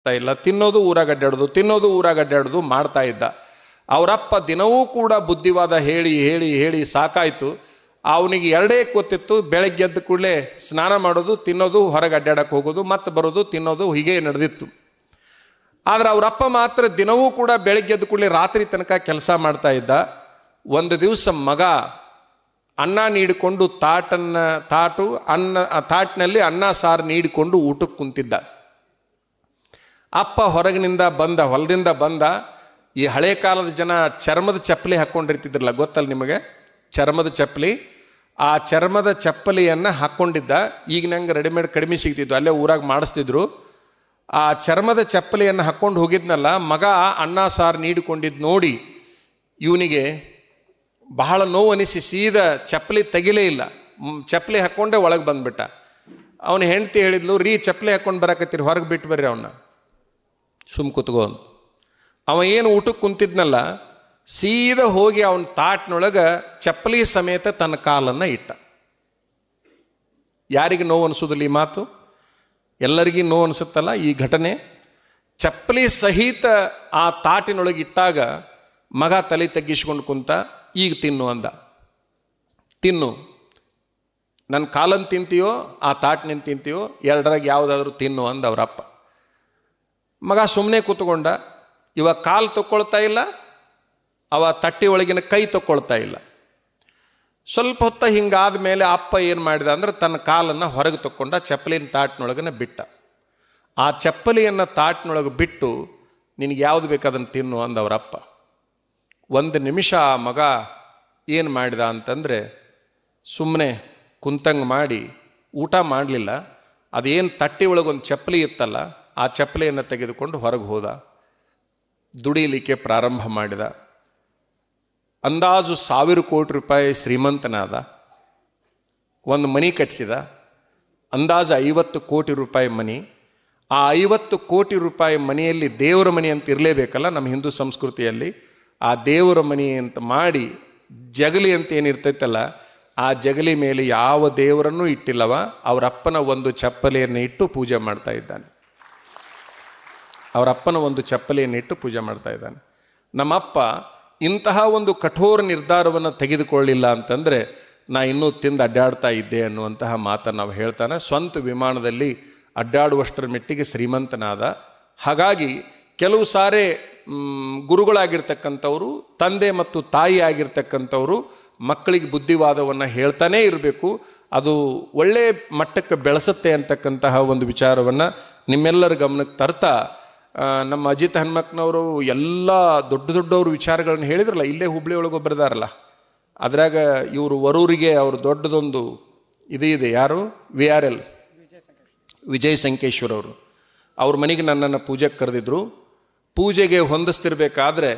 ಮಾಡ್ತಾ ಇಲ್ಲ. ತಿನ್ನೋದು ಊರಾಗ ಅಡ್ಡಾಡೋದು ತಿನ್ನೋದು ಊರಾಗ ಅಡ್ಡಾಡೋದು ಮಾಡ್ತಾ ಇದ್ದ. ಅವರಪ್ಪ ದಿನವೂ ಕೂಡ ಬುದ್ಧಿವಾದ ಹೇಳಿ ಹೇಳಿ ಹೇಳಿ ಸಾಕಾಯಿತು. ಅವನಿಗೆ ಎರಡೇ ಗೊತ್ತಿತ್ತು, ಬೆಳಗ್ಗೆ ಎದ್ದ ಕೂಡಲೇ ಸ್ನಾನ ಮಾಡೋದು, ತಿನ್ನೋದು, ಹೊರಗೆ ಅಡ್ಡಾಡಕ್ಕೆ ಹೋಗೋದು, ಮತ್ತೆ ಬರೋದು, ತಿನ್ನೋದು, ಹೀಗೆ ನಡೆದಿತ್ತು. ಆದರೆ ಅವರಪ್ಪ ಮಾತ್ರ ದಿನವೂ ಕೂಡ ಬೆಳಗ್ಗೆ ಎದ್ದ ಕೂಡಲೇ ರಾತ್ರಿ ತನಕ ಕೆಲಸ ಮಾಡ್ತಾ ಇದ್ದ. ಒಂದು ದಿವಸ ಮಗ ಅನ್ನ ನೀಡಿಕೊಂಡು ತಾಟನ್ನು, ತಾಟು, ಅನ್ನ, ತಾಟ್ನಲ್ಲಿ ಅನ್ನ, ಸಾರು ನೀಡಿಕೊಂಡು ಊಟಕ್ಕೆ ಕುಂತಿದ್ದ. ಅಪ್ಪ ಹೊರಗಿನಿಂದ ಬಂದ, ಹೊಲದಿಂದ ಬಂದ, ಈ ಹಳೆ ಕಾಲದ ಜನ ಚರ್ಮದ ಚಪ್ಪಲಿ ಹಾಕ್ಕೊಂಡಿರ್ತಿದ್ರಲ್ಲ ಗೊತ್ತಲ್ಲ ನಿಮಗೆ? ಚರ್ಮದ ಚಪ್ಪಲಿ. ಆ ಚರ್ಮದ ಚಪ್ಪಲಿಯನ್ನು ಹಾಕ್ಕೊಂಡಿದ್ದ ಈಗ ನಂಗೆ ರೆಡಿಮೇಡ್ ಕಡಿಮೆ ಸಿಗ್ತಿದ್ದು ಅಲ್ಲೇ ಊರಾಗ ಮಾಡಿಸ್ತಿದ್ರು. ಆ ಚರ್ಮದ ಚಪ್ಪಲಿಯನ್ನು ಹಾಕ್ಕೊಂಡು ಹೋಗಿದ್ನಲ್ಲ, ಮಗ ಅಣ್ಣ ಸಾರು ನೀಡಿಕೊಂಡಿದ್ದು ನೋಡಿ, ಇವನಿಗೆ ಬಹಳ ನೋವು ಅನಿಸಿ ಸೀದಾ ಚಪ್ಪಲಿ ತೆಗಿಲೇ ಇಲ್ಲ. ಚಪ್ಪಲಿ ಹಾಕ್ಕೊಂಡೇ ಒಳಗೆ ಬಂದ್ಬಿಟ್ಟ. ಅವನ ಹೆಂಡತಿ ಹೇಳಿದ್ಲು, ರೀ, ಚಪ್ಪಲಿ ಹಾಕ್ಕೊಂಡು ಬರಕತ್ತೀರಿ, ಹೊರಗೆ ಬಿಟ್ಟು ಬರ್ರಿ ಅವನ್ನ ಸುಮ್ ಕುತ್ಕೋ ಅವ ಏನು ಊಟಕ್ಕೆ ಕುಂತಿದ್ನಲ್ಲ, ಸೀದಾ ಹೋಗಿ ಅವನ ತಾಟ್ನೊಳಗೆ ಚಪ್ಪಲಿ ಸಮೇತ ತನ್ನ ಕಾಲನ್ನು ಇಟ್ಟ. ಯಾರಿಗೆ ನೋವು ಅನಿಸೋದಿಲ್ಲ ಈ ಮಾತು? ಎಲ್ಲರಿಗೂ ನೋವು ಅನಿಸುತ್ತಲ್ಲ ಈ ಘಟನೆ? ಚಪ್ಪಲಿ ಸಹಿತ ಆ ತಾಟಿನೊಳಗೆ ಇಟ್ಟಾಗ ಮಗ ತಲೆ ತಗ್ಗಿಸ್ಕೊಂಡು ಕುಂತ, ಈಗ ತಿನ್ನು ಅಂದ. ತಿನ್ನು. ನನ್ನ ಕಾಲನ್ನು ತಿಂತೀಯೋ, ಆ ತಾಟ್ನಿಂದ ತಿಂತೀಯೋ, ಎರಡರಾಗ ಯಾವುದಾದ್ರೂ ತಿನ್ನು ಅಂದ ಅವರಪ್ಪ ಮಗ ಸುಮ್ಮನೆ ಕೂತ್ಕೊಂಡ, ಇವ ಕಾಲು ತಕ್ಕೊಳ್ತಾ ಇಲ್ಲ, ಅವ ತಟ್ಟಿ ಒಳಗಿನ ಕೈ ತಕ್ಕೊಳ್ತಾ ಇಲ್ಲ. ಸ್ವಲ್ಪ ಹೊತ್ತ ಹಿಂಗಾದ ಮೇಲೆ ಅಪ್ಪ ಏನು ಮಾಡಿದ ಅಂದ್ರೆ ತನ್ನ ಕಾಲನ್ನು ಹೊರಗೆ ತಕ್ಕೊಂಡ ಚಪ್ಪಲಿನ ತಾಟ್ನೊಳಗನ್ನು ಬಿಟ್ಟ. ಆ ಚಪ್ಪಲಿಯನ್ನು ತಾಟ್ನೊಳಗೆ ಬಿಟ್ಟು, ನಿನಗೆ ಯಾವುದು ಬೇಕು ಅದನ್ನು ತಿನ್ನು ಅಂದವರಪ್ಪ ಒಂದು ನಿಮಿಷ ಆ ಮಗ ಏನು ಮಾಡಿದ ಅಂತಂದರೆ ಸುಮ್ಮನೆ ಕುಂತಂಗೆ ಮಾಡಿ ಊಟ ಮಾಡಲಿಲ್ಲ. ಅದೇನು ತಟ್ಟಿ ಒಳಗೊಂದು ಚಪ್ಪಲಿ ಇತ್ತಲ್ಲ ಆ ಚಪ್ಪಲೆಯನ್ನು ತೆಗೆದುಕೊಂಡು ಹೊರಗೆ ಹೋದ. ದುಡಿಯಲಿಕ್ಕೆ ಪ್ರಾರಂಭ ಮಾಡಿದ. ಅಂದಾಜು ಸಾವಿರ ಕೋಟಿ ರೂಪಾಯಿ ಶ್ರೀಮಂತನಾದ. ಒಂದು ಮನಿ ಕಟ್ಟಿಸಿದ. ಅಂದಾಜು ಐವತ್ತು ಕೋಟಿ ರೂಪಾಯಿ ಮನಿ. ಆ ಐವತ್ತು ಕೋಟಿ ರೂಪಾಯಿ ಮನೆಯಲ್ಲಿ ದೇವರ ಮನೆ ಅಂತ ಇರಲೇಬೇಕಲ್ಲ ನಮ್ಮ ಹಿಂದೂ ಸಂಸ್ಕೃತಿಯಲ್ಲಿ. ಆ ದೇವರ ಮನೆ ಅಂತ ಮಾಡಿ ಜಗಲಿ ಅಂತ ಏನಿರ್ತೈತಲ್ಲ ಆ ಜಗಲಿ ಮೇಲೆ ಯಾವ ದೇವರನ್ನೂ ಇಟ್ಟಿಲ್ಲವ, ಅವರಪ್ಪನ ಒಂದು ಚಪ್ಪಲಿಯನ್ನು ಇಟ್ಟು ಪೂಜೆ ಮಾಡ್ತಾ ಇದ್ದಾನೆ. ಅವರಪ್ಪನ ಒಂದು ಚಪ್ಪಲಿಯನ್ನು ಇಟ್ಟು ಪೂಜೆ ಮಾಡ್ತಾ ಇದ್ದಾನೆ. ನಮ್ಮಪ್ಪ ಇಂತಹ ಒಂದು ಕಠೋರ ನಿರ್ಧಾರವನ್ನು ತೆಗೆದುಕೊಳ್ಳಿಲ್ಲ ಅಂತಂದರೆ ನಾ ಇನ್ನೂ ತಿಂದು ಅಡ್ಡಾಡ್ತಾ ಇದ್ದೆ ಅನ್ನುವಂತಹ ಮಾತನ್ನು ನಾವು ಹೇಳ್ತಾನೆ. ಸ್ವಂತ ವಿಮಾನದಲ್ಲಿ ಅಡ್ಡಾಡುವಷ್ಟರ ಮೆಟ್ಟಿಗೆ ಶ್ರೀಮಂತನಾದ. ಹಾಗಾಗಿ ಕೆಲವು ಸಾರಿ ಗುರುಗಳಾಗಿರ್ತಕ್ಕಂಥವರು, ತಂದೆ ಮತ್ತು ತಾಯಿ ಆಗಿರ್ತಕ್ಕಂಥವರು ಮಕ್ಕಳಿಗೆ ಬುದ್ಧಿವಾದವನ್ನು ಹೇಳ್ತಾನೇ ಇರಬೇಕು. ಅದು ಒಳ್ಳೆಯ ಮಟ್ಟಕ್ಕೆ ಬೆಳೆಸುತ್ತೆ ಅಂತಕ್ಕಂತಹ ಒಂದು ವಿಚಾರವನ್ನು ನಿಮ್ಮೆಲ್ಲರ ಗಮನಕ್ಕೆ ತರ್ತಾ ನಮ್ಮ ಅಜಿತ್ ಹನುಮಕ್ನವರು ಎಲ್ಲ ದೊಡ್ಡ ದೊಡ್ಡವ್ರು ವಿಚಾರಗಳನ್ನ ಹೇಳಿದ್ರಲ್ಲ, ಇಲ್ಲೇ ಹುಬ್ಳಿ ಒಳಗೆ ಬರ್ದಾರಲ್ಲ ಅದ್ರಾಗ ಇವರು ವರೂರಿಗೆ ಅವರು ದೊಡ್ಡದೊಂದು ಇದು ಇದೆ, ಯಾರು? V R L. Vijay Sankeshwar ಅವರು. ಅವ್ರ ಮನೆಗೆ ನನ್ನನ್ನು ಪೂಜೆಗೆ ಕರೆದಿದ್ರು. ಪೂಜೆಗೆ ಹೊಂದಿಸ್ತಿರ್ಬೇಕಾದ್ರೆ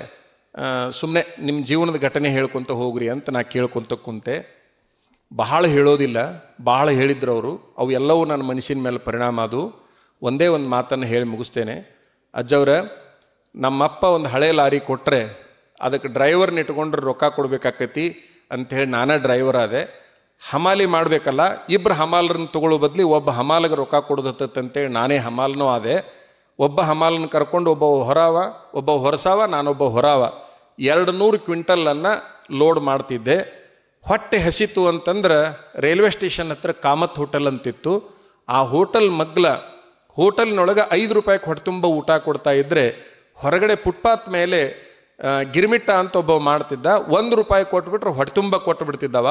ಸುಮ್ಮನೆ ನಿಮ್ಮ ಜೀವನದ ಘಟನೆ ಹೇಳ್ಕೊತ ಹೋಗ್ರಿ ಅಂತ ನಾ ಕೇಳ್ಕೊತ ಕುಂತೆ. ಬಹಳ ಹೇಳೋದಿಲ್ಲ, ಬಹಳ ಹೇಳಿದ್ರು ಅವರು. ಅವು ಎಲ್ಲವೂ ನನ್ನ ಮನಸ್ಸಿನ ಮೇಲೆ ಪರಿಣಾಮ ಅದು ಒಂದೇ ಒಂದು ಮಾತನ್ನು ಹೇಳಿ ಮುಗಿಸ್ತೇನೆ. ಅಜ್ಜವ್ರ, ನಮ್ಮಪ್ಪ ಒಂದು ಹಳೆ ಲಾರಿ ಕೊಟ್ಟರೆ ಅದಕ್ಕೆ ಡ್ರೈವರ್ನ ಇಟ್ಕೊಂಡ್ರೆ ರೊಕ್ಕ ಕೊಡ್ಬೇಕಾಕೈತಿ ಅಂಥೇಳಿ ನಾನೇ ಡ್ರೈವರ್ ಆದೆ. ಹಮಾಲಿ ಮಾಡಬೇಕಲ್ಲ ಇಬ್ಬರು ಹಮಾಲರನ್ನು ತಗೊಳ್ಳೋ ಬದಲಿ ಒಬ್ಬ ಹಮಾಲಿಗೆ ರೊಕ್ಕ ಕೊಡೋದತ್ತಂತೇಳಿ ನಾನೇ ಹಮಾಲನೂ ಆದೆ. ಒಬ್ಬ ಹಮಾಲನ್ನು ಕರ್ಕೊಂಡು ಒಬ್ಬ ಹೊರಾವ, ಒಬ್ಬ ಹೊರಸಾವ, ನಾನೊಬ್ಬ ಹೊರಾವ. ಎರಡು ನೂರು ಕ್ವಿಂಟಲನ್ನು ಲೋಡ್ ಮಾಡ್ತಿದ್ದೆ. ಹೊಟ್ಟೆ ಹಸಿತು ಅಂತಂದ್ರೆ ರೈಲ್ವೆ ಸ್ಟೇಷನ್ ಹತ್ರ ಕಾಮತ್ ಹೋಟೆಲ್ ಅಂತಿತ್ತು. ಆ ಹೋಟೆಲ್ ಮಗ್ಲ ಹೋಟೆಲ್ನೊಳಗೆ ಐದು ರೂಪಾಯಿಗೆ ಹೊಟ್ಟೆ ತುಂಬ ಊಟ ಕೊಡ್ತಾ ಇದ್ದರೆ ಹೊರಗಡೆ ಫುಟ್ಪಾತ್ ಮೇಲೆ ಗಿರ್ಮಿಟ್ಟ ಅಂತ ಒಬ್ಬ ಮಾಡ್ತಿದ್ದ. ಒಂದು ರೂಪಾಯಿ ಕೊಟ್ಬಿಟ್ರೆ ಹೊಟ್ಟೆ ತುಂಬ ಕೊಟ್ಟು ಬಿಡ್ತಿದ್ದವ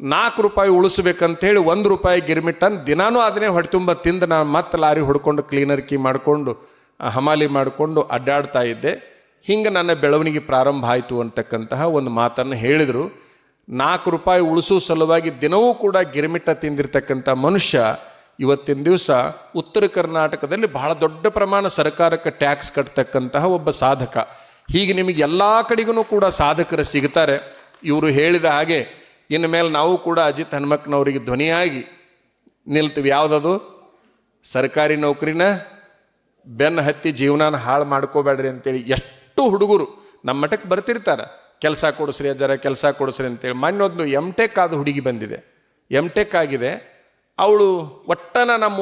ನಾಲ್ಕು ರೂಪಾಯಿ ಉಳಿಸ್ಬೇಕಂತೇಳಿ ಒಂದು ರೂಪಾಯಿ ಗಿರ್ಮಿಟ್ಟನ್ ದಿನಾನೂ ಅದನ್ನೇ ಹೊಟ್ಟೆ ತುಂಬ ತಿಂದು ನಾನು ಮತ್ತೆ ಲಾರಿ ಹೊಡ್ಕೊಂಡು ಕ್ಲೀನರ್ ಕಿ ಮಾಡಿಕೊಂಡು ಹಮಾಲಿ ಮಾಡಿಕೊಂಡು ಅಡ್ಡಾಡ್ತಾ ಇದ್ದೆ. ಹಿಂಗೆ ನನ್ನ ಬೆಳವಣಿಗೆ ಪ್ರಾರಂಭ ಆಯಿತು ಅಂತಕ್ಕಂತಹ ಒಂದು ಮಾತನ್ನು ಹೇಳಿದರು. ನಾಲ್ಕು ರೂಪಾಯಿ ಉಳಿಸೋ ಸಲುವಾಗಿ ದಿನವೂ ಕೂಡ ಗಿರ್ಮಿಟ್ಟ ತಿಂದಿರ್ತಕ್ಕಂಥ ಮನುಷ್ಯ ಇವತ್ತಿನ ದಿವಸ ಉತ್ತರ ಕರ್ನಾಟಕದಲ್ಲಿ ಬಹಳ ದೊಡ್ಡ ಪ್ರಮಾಣ ಸರ್ಕಾರಕ್ಕೆ ಟ್ಯಾಕ್ಸ್ ಕಟ್ತಕ್ಕಂತಹ ಒಬ್ಬ ಸಾಧಕ. ಹೀಗೆ ನಿಮಗೆ ಎಲ್ಲ ಕಡೆಗೂ ಕೂಡ ಸಾಧಕರು ಸಿಗ್ತಾರೆ. ಇವರು ಹೇಳಿದ ಹಾಗೆ ಇನ್ನು ಮೇಲೆ ನಾವು ಕೂಡ ಅಜಿತ್ ಹನುಮಕ್ಕನವರಿಗೆ ಧ್ವನಿಯಾಗಿ ನಿಲ್ತೀವಿ. ಯಾವುದದು? ಸರ್ಕಾರಿ ನೌಕರಿನ ಬೆನ್ನು ಹತ್ತಿ ಜೀವನಾನ ಹಾಳು ಮಾಡ್ಕೋಬೇಡ್ರಿ ಅಂತೇಳಿ ಎಷ್ಟು ಹುಡುಗರು ನಮ್ಮ ಮಠಕ್ಕೆ ಬರ್ತಿರ್ತಾರೆ. ಕೆಲಸ ಕೊಡಿಸ್ರಿ ಅಜ್ಜರ, ಕೆಲಸ ಕೊಡಿಸ್ರಿ ಅಂತೇಳಿ. ಮಣ್ಣೊಂದು ಎಂ ಟೆಕ್ ಆದ ಹುಡುಗಿ ಬಂದಿದೆ. ಎಂ ಟೆಕ್ ಆಗಿದೆ. ಅವಳು ಒಟ್ಟನ ನಮ್ಮ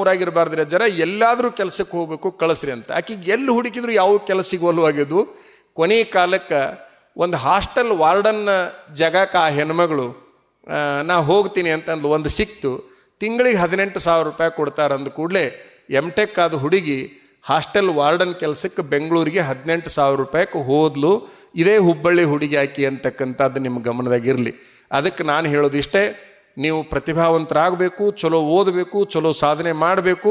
ಜನ, ಎಲ್ಲಾದರೂ ಕೆಲಸಕ್ಕೆ ಹೋಗಬೇಕು, ಕಳಿಸ್ರಿ ಅಂತ. ಆಕೆಗೆ ಎಲ್ಲಿ ಹುಡುಕಿದ್ರು ಯಾವ ಕೆಲಸ ಸಿಗೋಲ್ವಾಗಿದ್ದು ಕೊನೆ ಕಾಲಕ್ಕೆ ಒಂದು ಹಾಸ್ಟೆಲ್ ವಾರ್ಡನ್ ಜಗಕ್ಕೆ ಆ ಹೆಣ್ಮಗಳು ನಾ ಹೋಗ್ತೀನಿ ಅಂತಂದು ಒಂದು ಸಿಕ್ತು. ತಿಂಗಳಿಗೆ ಹದಿನೆಂಟು ಸಾವಿರ ರೂಪಾಯಿ ಕೊಡ್ತಾರೆ ಅಂದ ಕೂಡಲೇ ಎಂ ಟೆಕ್ ಆದ ಹುಡುಗಿ ಹಾಸ್ಟೆಲ್ ವಾರ್ಡನ್ ಕೆಲಸಕ್ಕೆ ಬೆಂಗಳೂರಿಗೆ ಹದಿನೆಂಟು ಸಾವಿರ ರೂಪಾಯಿಗೆ ಹೋದ್ಲು. ಇದೇ ಹುಬ್ಬಳ್ಳಿ ಹುಡುಗಿ ಆಕಿ ಅಂತಕ್ಕಂಥದ್ದು ನಿಮ್ಮ ಗಮನದಾಗಿರಲಿ ಅದಕ್ಕೆ ನಾನು ಹೇಳೋದು ಇಷ್ಟೇ ನೀವು ಪ್ರತಿಭಾವಂತರಾಗಬೇಕು, ಚಲೋ ಓದಬೇಕು, ಚಲೋ ಸಾಧನೆ ಮಾಡಬೇಕು,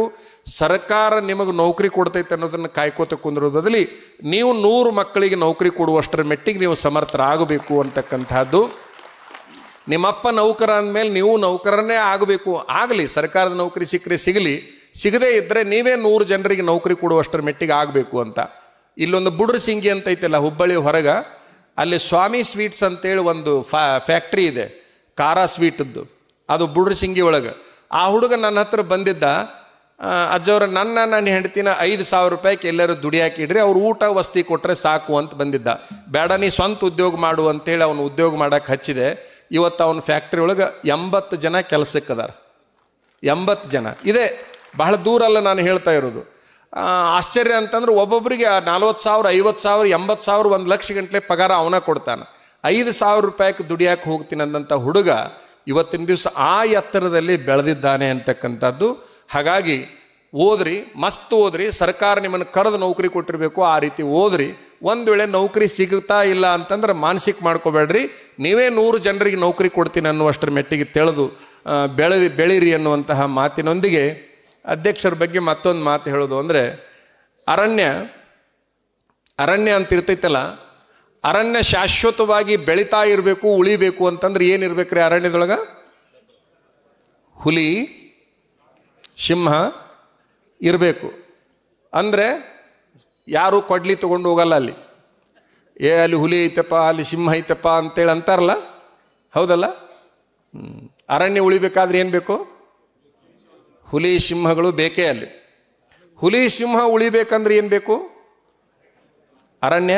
ಸರ್ಕಾರ ನಿಮಗೆ ನೌಕರಿ ಕೊಡ್ತೈತೆ ಅನ್ನೋದನ್ನು ಕಾಯ್ಕೋತ ಕುಂದಿರೋ ಬದಲಿ ನೀವು ನೂರು ಮಕ್ಕಳಿಗೆ ನೌಕರಿ ಕೊಡುವಷ್ಟರ ಮೆಟ್ಟಿಗೆ ನೀವು ಸಮರ್ಥರಾಗಬೇಕು ಅಂತಕ್ಕಂಥದ್ದು ನಿಮ್ಮಪ್ಪ ನೌಕರ ಅಂದಮೇಲೆ ನೀವು ನೌಕರನೇ ಆಗಬೇಕು. ಆಗಲಿ, ಸರ್ಕಾರದ ನೌಕರಿ ಸಿಕ್ಕರೆ ಸಿಗಲಿ, ಸಿಗದೇ ಇದ್ದರೆ ನೀವೇ ನೂರು ಜನರಿಗೆ ನೌಕರಿ ಕೊಡುವಷ್ಟರ ಮೆಟ್ಟಿಗೆ ಆಗಬೇಕು ಅಂತ. ಇಲ್ಲೊಂದು ಬುಡ್ರ ಸಿಂಗಿ ಅಂತ ಐತಲ್ಲ ಹುಬ್ಬಳ್ಳಿ ಹೊರಗೆ, ಅಲ್ಲಿ ಸ್ವಾಮಿ ಸ್ವೀಟ್ಸ್ ಅಂತೇಳಿ ಒಂದು ಫ್ಯಾ ಫ್ಯಾಕ್ಟ್ರಿ ಇದೆ, ಖಾರ ಸ್ವೀಟದ್ದು. ಅದು ಬುಡ್ರ ಸಿಂಗಿ ಒಳಗೆ. ಆ ಹುಡುಗ ನನ್ನ ಹತ್ರ ಬಂದಿದ್ದ ಅಜ್ಜವ್ರ ನನ್ನ ನನ್ನ ಹೆಂಡತಿನ ಐದು ಸಾವಿರ ರೂಪಾಯಿಗೆ ಎಲ್ಲರೂ ದುಡಿಯಾಕಿಡ್ರಿ ಅವ್ರು ಊಟ ವಸ್ತಿ ಕೊಟ್ಟರೆ ಸಾಕು ಅಂತ ಬಂದಿದ್ದ. ಬೇಡ, ನೀ ಸ್ವಂತ ಉದ್ಯೋಗ ಮಾಡು ಅಂತೇಳಿ ಅವನು ಉದ್ಯೋಗ ಮಾಡಕ್ಕೆ ಹಚ್ಚಿದೆ. ಇವತ್ತು ಅವನ ಫ್ಯಾಕ್ಟ್ರಿ ಒಳಗೆ ಎಂಬತ್ತು ಜನ ಕೆಲಸಕ್ಕದಾರ. ಎಂಬತ್ತು ಜನ. ಇದೆ, ಬಹಳ ದೂರ ಅಲ್ಲ ನಾನು ಹೇಳ್ತಾ ಇರೋದು. ಆಶ್ಚರ್ಯ ಅಂತಂದ್ರೆ ಒಬ್ಬೊಬ್ಬರಿಗೆ ನಲ್ವತ್ತು ಸಾವಿರ, ಐವತ್ತು ಸಾವಿರ, ಎಂಬತ್ತು ಸಾವಿರ, ಒಂದು ಲಕ್ಷ ಗಂಟಲೆ ಪಗಾರ ಅವನ ಕೊಡ್ತಾನೆ. ಐದು ಸಾವಿರ ರೂಪಾಯಿಗೆ ದುಡಿಯಾಕೆ ಹೋಗ್ತೀನಿ ಅಂದಂಥ ಹುಡುಗ ಇವತ್ತಿನ ದಿವಸ ಆ ಎತ್ತರದಲ್ಲಿ ಬೆಳೆದಿದ್ದಾನೆ ಅಂತಕ್ಕಂಥದ್ದು. ಹಾಗಾಗಿ ಓದ್ರಿ, ಮಸ್ತ್ ಓದ್ರಿ, ಸರ್ಕಾರ ನಿಮ್ಮನ್ನು ಕರೆದು ನೌಕರಿ ಕೊಟ್ಟಿರಬೇಕು, ಆ ರೀತಿ ಓದ್ರಿ. ಒಂದು ವೇಳೆ ನೌಕರಿ ಸಿಗುತ್ತಾ ಇಲ್ಲ ಅಂತಂದ್ರೆ ಮಾನಸಿಕ ಮಾಡ್ಕೋಬೇಡ್ರಿ. ನೀವೇ ನೂರು ಜನರಿಗೆ ನೌಕರಿ ಕೊಡ್ತೀನಿ ಅನ್ನುವಷ್ಟರ ಮೆಟ್ಟಿಗೆ ತಿಳಿದು ಬೆಳೆ ಬೆಳೀರಿ ಅನ್ನುವಂತಹ ಮಾತಿನೊಂದಿಗೆ ಅಧ್ಯಕ್ಷರ ಬಗ್ಗೆ ಮತ್ತೊಂದು ಮಾತು ಹೇಳೋದು ಅಂದರೆ, ಅರಣ್ಯ ಅರಣ್ಯ ಅಂತ ಇರ್ತೈತಲ್ಲ ಅರಣ್ಯ ಶಾಶ್ವತವಾಗಿ ಬೆಳೀತಾ ಇರಬೇಕು, ಉಳಿಬೇಕು ಅಂತಂದ್ರೆ ಏನಿರ್ಬೇಕ್ರಿ ಅರಣ್ಯದೊಳಗೆ? ಹುಲಿ, ಸಿಂಹ ಇರಬೇಕು. ಅಂದರೆ ಯಾರು ಕೊಡ್ಲಿ ತಗೊಂಡು ಹೋಗಲ್ಲ ಅಲ್ಲಿ. ಏ, ಅಲ್ಲಿ ಹುಲಿ ಐತಪ್ಪ, ಅಲ್ಲಿ ಸಿಂಹ ಐತಪ್ಪ ಅಂತೇಳಿ ಅಂತಾರಲ್ಲ? ಹೌದಲ್ಲ. ಅರಣ್ಯ ಉಳಿಬೇಕಾದ್ರೆ ಏನು ಬೇಕು? ಹುಲಿ, ಸಿಂಹಗಳು ಬೇಕೇ ಅಲ್ಲಿ. ಹುಲಿ, ಸಿಂಹ ಉಳಿಬೇಕಂದ್ರೆ ಏನು ಬೇಕು? ಅರಣ್ಯ?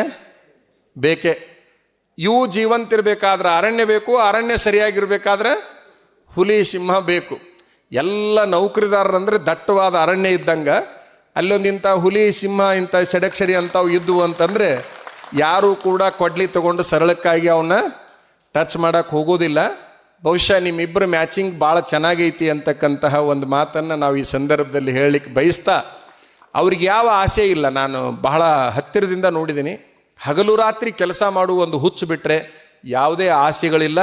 ಬೇಕೇ? ಇವು ಜೀವಂತಿರಬೇಕಾದ್ರೆ ಅರಣ್ಯ ಬೇಕು, ಅರಣ್ಯ ಸರಿಯಾಗಿರಬೇಕಾದ್ರೆ ಹುಲಿ, ಸಿಂಹ ಬೇಕು. ಎಲ್ಲ ನೌಕರಿದಾರರಂದರೆ ದಟ್ಟವಾದ ಅರಣ್ಯ ಇದ್ದಂಗೆ, ಅಲ್ಲೊಂದು ಇಂಥ ಹುಲಿ, ಸಿಂಹ, ಇಂಥ ಸಡಕ್ಷರಿ ಅಂಥವು ಇದ್ದವು ಅಂತಂದರೆ ಯಾರೂ ಕೂಡ ಕೊಡ್ಲಿ ತಗೊಂಡು ಸರಳಕ್ಕಾಗಿ ಅವನ್ನ ಟಚ್ ಮಾಡೋಕ್ಕೆ ಹೋಗೋದಿಲ್ಲ. ಬಹುಶಃ ನಿಮ್ಮಿಬ್ಬರು ಮ್ಯಾಚಿಂಗ್ ಭಾಳ ಚೆನ್ನಾಗೈತಿ ಅಂತಕ್ಕಂತಹ ಒಂದು ಮಾತನ್ನು ನಾವು ಈ ಸಂದರ್ಭದಲ್ಲಿ ಹೇಳಲಿಕ್ಕೆ ಬಯಸ್ತಾ, ಅವ್ರಿಗೆ ಯಾವ ಆಸೆ ಇಲ್ಲ. ನಾನು ಬಹಳ ಹತ್ತಿರದಿಂದ ನೋಡಿದ್ದೀನಿ ಹಗಲು ರಾತ್ರಿ ಕೆಲಸ ಮಾಡುವ ಒಂದು ಹುಚ್ಚು ಬಿಟ್ಟರೆ ಯಾವುದೇ ಆಸೆಗಳಿಲ್ಲ.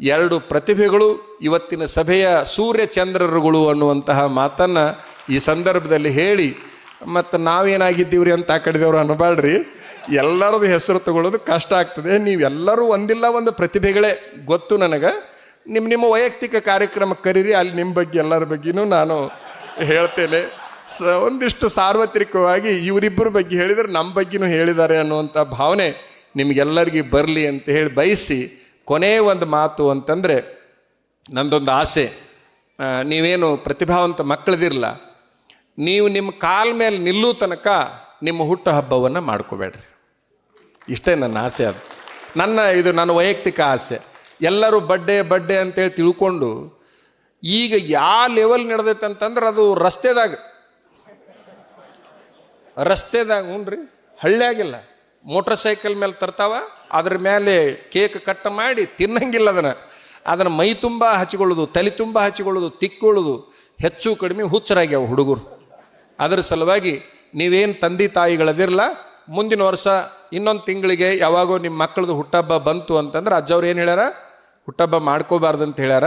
ಎರಡು ಪ್ರತಿಭೆಗಳು ಇವತ್ತಿನ ಸಭೆಯ ಸೂರ್ಯ ಚಂದ್ರರುಗಳು ಅನ್ನುವಂತಹ ಮಾತನ್ನು ಈ ಸಂದರ್ಭದಲ್ಲಿ ಹೇಳಿ, ಮತ್ತು ನಾವೇನಾಗಿದ್ದೀವ್ರಿ ಅಂತ ಆ ಕಡೆದವ್ರು ಅನ್ನಬಾಡ್ರಿ ಎಲ್ಲರದು ಹೆಸರು ತಗೊಳ್ಳೋದು ಕಷ್ಟ ಆಗ್ತದೆ. ನೀವೆಲ್ಲರೂ ಒಂದಿಲ್ಲ ಒಂದು ಪ್ರತಿಭೆಗಳೇ ಗೊತ್ತು ನನಗೆ. ನಿಮ್ಮ ನಿಮ್ಮ ವೈಯಕ್ತಿಕ ಕಾರ್ಯಕ್ರಮ ಕರೀರಿ, ಅಲ್ಲಿ ನಿಮ್ಮ ಬಗ್ಗೆ ಎಲ್ಲರ ಬಗ್ಗೆನೂ ನಾನು ಹೇಳ್ತೇನೆ. ಸ ಒಂದಿಷ್ಟು ಸಾರ್ವತ್ರಿಕವಾಗಿ ಇವರಿಬ್ಬರ ಬಗ್ಗೆ ಹೇಳಿದರೆ ನಮ್ಮ ಬಗ್ಗೆನೂ ಹೇಳಿದ್ದಾರೆ ಅನ್ನುವಂಥ ಭಾವನೆ ನಿಮಗೆಲ್ಲರಿಗೂ ಬರಲಿ ಅಂತ ಹೇಳಿ ಬಯಸಿ ಕೊನೆಯ ಒಂದು ಮಾತು ಅಂತಂದರೆ ನಂದೊಂದು ಆಸೆ. ನೀವೇನು ಪ್ರತಿಭಾವಂತ ಮಕ್ಕಳದಿರಲ್ಲ ನೀವು ನಿಮ್ಮ ಕಾಲ ಮೇಲೆ ನಿಲ್ಲುವ ತನಕ ನಿಮ್ಮ ಹುಟ್ಟು ಹಬ್ಬವನ್ನು ಮಾಡ್ಕೋಬೇಡ್ರಿ. ಇಷ್ಟೇ ನನ್ನ ಆಸೆ ಅದು. ನನ್ನ ಇದು ನನ್ನ ವೈಯಕ್ತಿಕ ಆಸೆ. ಎಲ್ಲರೂ ಬಡ್ಡೆ ಬಡ್ಡೆ ಅಂತೇಳಿ ತಿಳ್ಕೊಂಡು ಈಗ ಯಾವ ಲೆವೆಲ್ ನಡೆದೈತೆ ಅಂತಂದ್ರೆ ಅದು ರಸ್ತೆದಾಗ ರಸ್ತೆದಾಗ ಹ್ಞೂ ಹಳ್ಳಿಯಾಗಿಲ್ಲ. ಮೋಟ್ರ್ ಸೈಕಲ್ ಮೇಲೆ ತರ್ತಾವ, ಅದ್ರ ಮೇಲೆ ಕೇಕ್ ಕಟ್ ಮಾಡಿ ತಿನ್ನಂಗಿಲ್ಲ ಅದನ್ನು. ಅದನ್ನು ಮೈ ತುಂಬ ಹಚ್ಕೊಳ್ಳೋದು, ತಲೆ ತುಂಬ ಹಚ್ಕೊಳ್ಳೋದು, ತಿಕ್ಕೊಳ್ಳೋದು, ಹೆಚ್ಚು ಕಡಿಮೆ ಹುಚ್ಚರಾಗ್ಯಾವ ಹುಡುಗರು. ಅದರ ಸಲುವಾಗಿ ನೀವೇನು ತಂದೆ ತಾಯಿಗಳದಿರಲ್ಲ ಮುಂದಿನ ವರ್ಷ ಇನ್ನೊಂದು ತಿಂಗಳಿಗೆ ಯಾವಾಗೋ ನಿಮ್ಮ ಮಕ್ಕಳದು ಹುಟ್ಟಹಬ್ಬ ಬಂತು ಅಂತಂದ್ರೆ ಅಜ್ಜವ್ರು ಏನು ಹೇಳ್ಯಾರ? ಹುಟ್ಟಹಬ್ಬ ಮಾಡ್ಕೋಬಾರ್ದು ಅಂತ ಹೇಳ್ಯಾರ.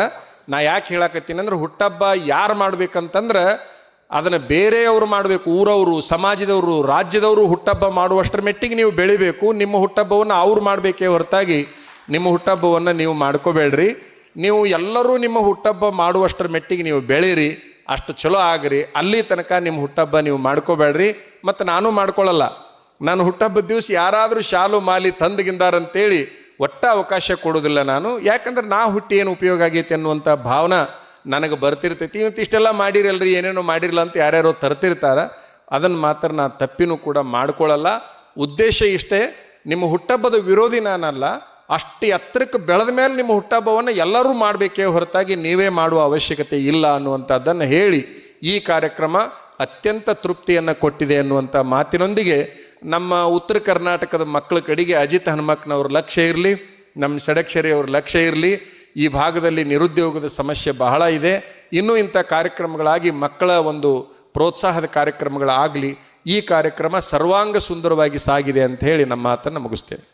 ನಾ ಯಾಕೆ ಹೇಳಕತ್ತೀನಿ ಅಂದ್ರೆ ಹುಟ್ಟಹಬ್ಬ ಯಾರು ಮಾಡ್ಬೇಕಂತಂದ್ರೆ ಅದನ್ನು ಬೇರೆಯವರು ಮಾಡಬೇಕು, ಊರವರು, ಸಮಾಜದವರು, ರಾಜ್ಯದವರು ಹುಟ್ಟಹಬ್ಬ ಮಾಡುವಷ್ಟರ ಮೆಟ್ಟಿಗೆ ನೀವು ಬೆಳಿಬೇಕು, ನಿಮ್ಮ ಹುಟ್ಟಹಬ್ಬವನ್ನು ಅವ್ರು ಮಾಡಬೇಕೇ ಹೊರತಾಗಿ ನಿಮ್ಮ ಹುಟ್ಟಹಬ್ಬವನ್ನು ನೀವು ಮಾಡ್ಕೋಬೇಡ್ರಿ. ನೀವು ಎಲ್ಲರೂ ನಿಮ್ಮ ಹುಟ್ಟಹಬ್ಬ ಮಾಡುವಷ್ಟರ ಮೆಟ್ಟಿಗೆ ನೀವು ಬೆಳೀರಿ, ಅಷ್ಟು ಚಲೋ ಆಗ್ರಿ, ಅಲ್ಲಿ ತನಕ ನಿಮ್ಮ ಹುಟ್ಟಹಬ್ಬ ನೀವು ಮಾಡ್ಕೋಬೇಡ್ರಿ. ಮತ್ತು ನಾನು ಮಾಡ್ಕೊಳ್ಳಲ್ಲ ನಾನು ಹುಟ್ಟಹಬ್ಬದ ದಿವಸ ಯಾರಾದರೂ ಶಾಲು ಮಾಲಿ ತಂದಗಿಂದಾರಂತೇಳಿ ಒಟ್ಟ ಅವಕಾಶ ಕೊಡೋದಿಲ್ಲ ನಾನು. ಯಾಕಂದ್ರೆ ನಾ ಹುಟ್ಟಿ ಏನು ಉಪಯೋಗ ಆಗೈತೆ ಅನ್ನುವಂಥ ಭಾವನೆ ನನಗೆ ಬರ್ತಿರ್ತೈತಿ. ಇವತ್ತು ಇಷ್ಟೆಲ್ಲ ಮಾಡಿರಲ್ರಿ, ಏನೇನೋ ಮಾಡಿರಲ್ಲ ಅಂತ ಯಾರ್ಯಾರೋ ತರ್ತಿರ್ತಾರ. ಅದನ್ನು ಮಾತ್ರ ನಾನು ತಪ್ಪಿನೂ ಕೂಡ ಮಾಡ್ಕೊಳ್ಳಲ್ಲ ಉದ್ದೇಶ ಇಷ್ಟೇ, ನಿಮ್ಮ ಹುಟ್ಟಹಬ್ಬದ ವಿರೋಧಿ ನಾನಲ್ಲ. ಅಷ್ಟು ಎತ್ತರಕ್ಕೆ ಬೆಳೆದ ಮೇಲೆ ನಿಮ್ಮ ಹುಟ್ಟಹಬ್ಬವನ್ನು ಎಲ್ಲರೂ ಮಾಡಬೇಕೇ ಹೊರತಾಗಿ ನೀವೇ ಮಾಡುವ ಅವಶ್ಯಕತೆ ಇಲ್ಲ ಅನ್ನುವಂಥದ್ದನ್ನು ಹೇಳಿ ಈ ಕಾರ್ಯಕ್ರಮ ಅತ್ಯಂತ ತೃಪ್ತಿಯನ್ನು ಕೊಟ್ಟಿದೆ ಅನ್ನುವಂಥ ಮಾತಿನೊಂದಿಗೆ ನಮ್ಮ ಉತ್ತರ ಕರ್ನಾಟಕದ ಮಕ್ಕಳ ಕಡೆಗೆ ಅಜಿತ್ ಹನುಮಕ್ನವ್ರ ಲಕ್ಷ್ಯ ಇರಲಿ, ನಮ್ಮ ಷಡಕ್ಷರಿ ಅವ್ರ ಲಕ್ಷ್ಯ ಇರಲಿ ಈ ಭಾಗದಲ್ಲಿ ನಿರುದ್ಯೋಗದ ಸಮಸ್ಯೆ ಬಹಳ ಇದೆ. ಇನ್ನೂ ಇಂಥ ಕಾರ್ಯಕ್ರಮಗಳಾಗಿ ಮಕ್ಕಳ ಒಂದು ಪ್ರೋತ್ಸಾಹದ ಕಾರ್ಯಕ್ರಮಗಳಾಗಲಿ ಈ ಕಾರ್ಯಕ್ರಮ ಸರ್ವಾಂಗ ಸುಂದರವಾಗಿ ಸಾಗಿದೆ ಅಂತ ಹೇಳಿ ನಮ್ಮ ಮಾತನ್ನು ಮುಗಿಸ್ತೇನೆ.